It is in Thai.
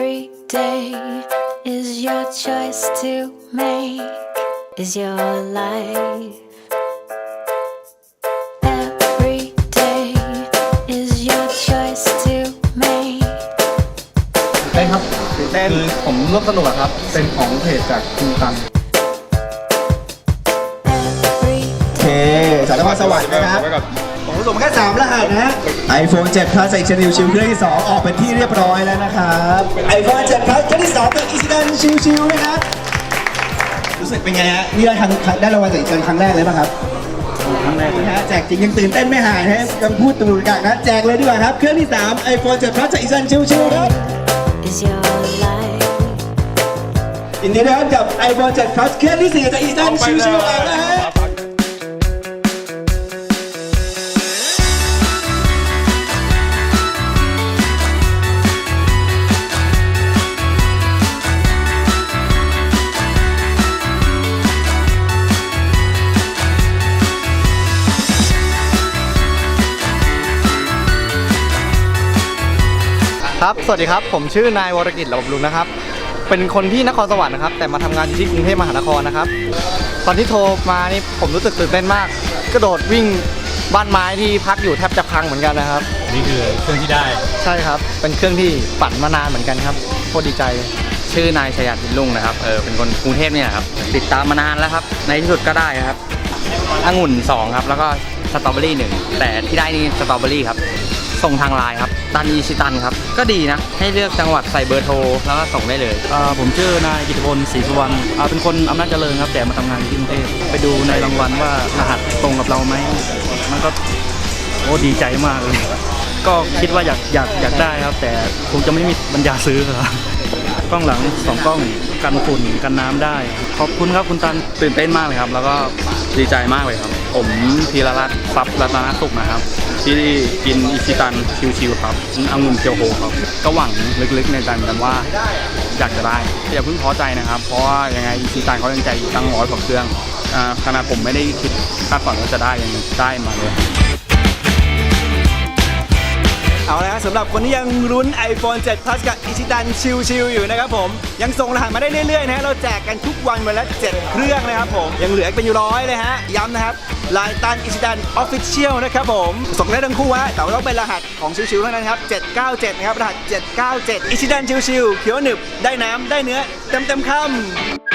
Every day is your choice to make, is your life. Every day is your choice to make. เต้นครับตื่นเต้นคือผมร่วมสนุกอะครับ เป็นของเพจจากคุณตัน Every โอเคจากนครสวรรค์นะครับผม ส่งมาแค่ 3 รหัสนะฮะ iPhone 7 Plus ใส่ชนิวชิวเครื่องที่ 2 ออกเป็นที่เรียบร้อยแล้วนะครับ iPhone 7 Plus เครื่องที่2เป็นอีซิดันชิวๆนะครับรู้สึกเป็นไงฮะนี่ได้ครั้งได้รางวัลจากอีซิดันครั้งแรกเลยป่ะครับครั้งแรกนะฮะแจกจริงยังตื่นเต้นไม่หายนะฮะยังพูดตูดกากนะแจกเลยดีกว่าครับ เครื่องที่ 3 iPhone 7 Plus จากอีซิดันชิวๆครับ is your life. ยินดีนะครับกับ iPhone 7 Plus เครื่องที่4จากอีซิดันชิวๆออก ครับ สวัสดีครับ ผมชื่อนายวรกิจระบบลุงนะครับ เป็นคนที่นครสวรรค์นะครับ แต่มาทำงานอยู่ที่กรุงเทพมหานครนะครับ ตอนที่โทรมานี่ผมรู้สึกตื่นเต้นมาก กระโดดวิ่งบ้านไม้ที่พักอยู่แทบจะพังเหมือนกันนะครับ นี่คือเครื่องที่ได้ ใช่ครับ เป็นเครื่องที่ปั่นมานานเหมือนกันครับ โคตรดีใจ ชื่อนายชยันทินลุงนะครับ เออ เป็นคนกรุงเทพเนี่ยครับ ติดตามมานานแล้วครับ ในที่สุดก็ได้ครับองุ่น2ครับ แล้วก็สตรอเบอรี่หนึ่งแต่ที่ได้นี่สตรอเบอรี่ครับ ส่งทางไลน์ครับ ตันอีชิตันครับ ก็ดีนะ ให้เลือกจังหวัดใส่เบอร์โทร แล้วก็ส่งได้เลย อ่าผมชื่อนายกิตพลศรีสุวรรณอ่าเป็นคนอำนาจเจริญครับ แต่มาทำงานอยู่ที่กรุงเทพไปดูในรางวัลว่ารหัสตรงกับเราไหมมันก็โอ้ดีใจมากเลย ก็คิดว่าอยากอยากอยากได้ครับ แต่คงจะไม่มีปัญญาซื้อครับ กล้องหลังสองกล้องกันฝุ่นกันน้ำได้ ขอบคุณครับคุณตันตื่นเต้นมากเลยครับ แล้วก็ดีใจมากเลยครับ ผมพีรรัตน์ทรัพย์รัตนสุขนะครับที่กินอิชิตันชิวๆครับองุ่นเคียวโฮครับก็หวังลึกๆในใจเหมือนกันว่าอยากจะได้อย่าเพิ่งท้อใจนะครับ เพราะว่ายังไงอิชิตันเขายังใจตั้งร้อยกว่าเครื่องอขนาดผมไม่ได้คิดคาดฝันว่าจะได้ยังได้มาเลย เอาละครับสำหรับคนที่ยังลุ้น iPhone 7 Plus กับอิชิตันชิลๆอยู่นะครับผม ยังส่งรหัสมาได้เรื่อยๆนะฮะเราแจกกันทุกวันวันละ7เครื่องนะครับผม ยังเหลือเป็นอยู่ร้อยเลยฮะ ย้ำนะครับลายตันอิชิตันออฟฟิเชียลนะครับผม ส่งได้ทั้งคู่ฮะแต่ว่าต้องเป็นรหัสของชิวๆเท่านั้นครับ 797 นะครับ รหัส 797 อิชิตันชิลๆเขียวหนึบได้น้ำได้เนื้อเต็มๆคำ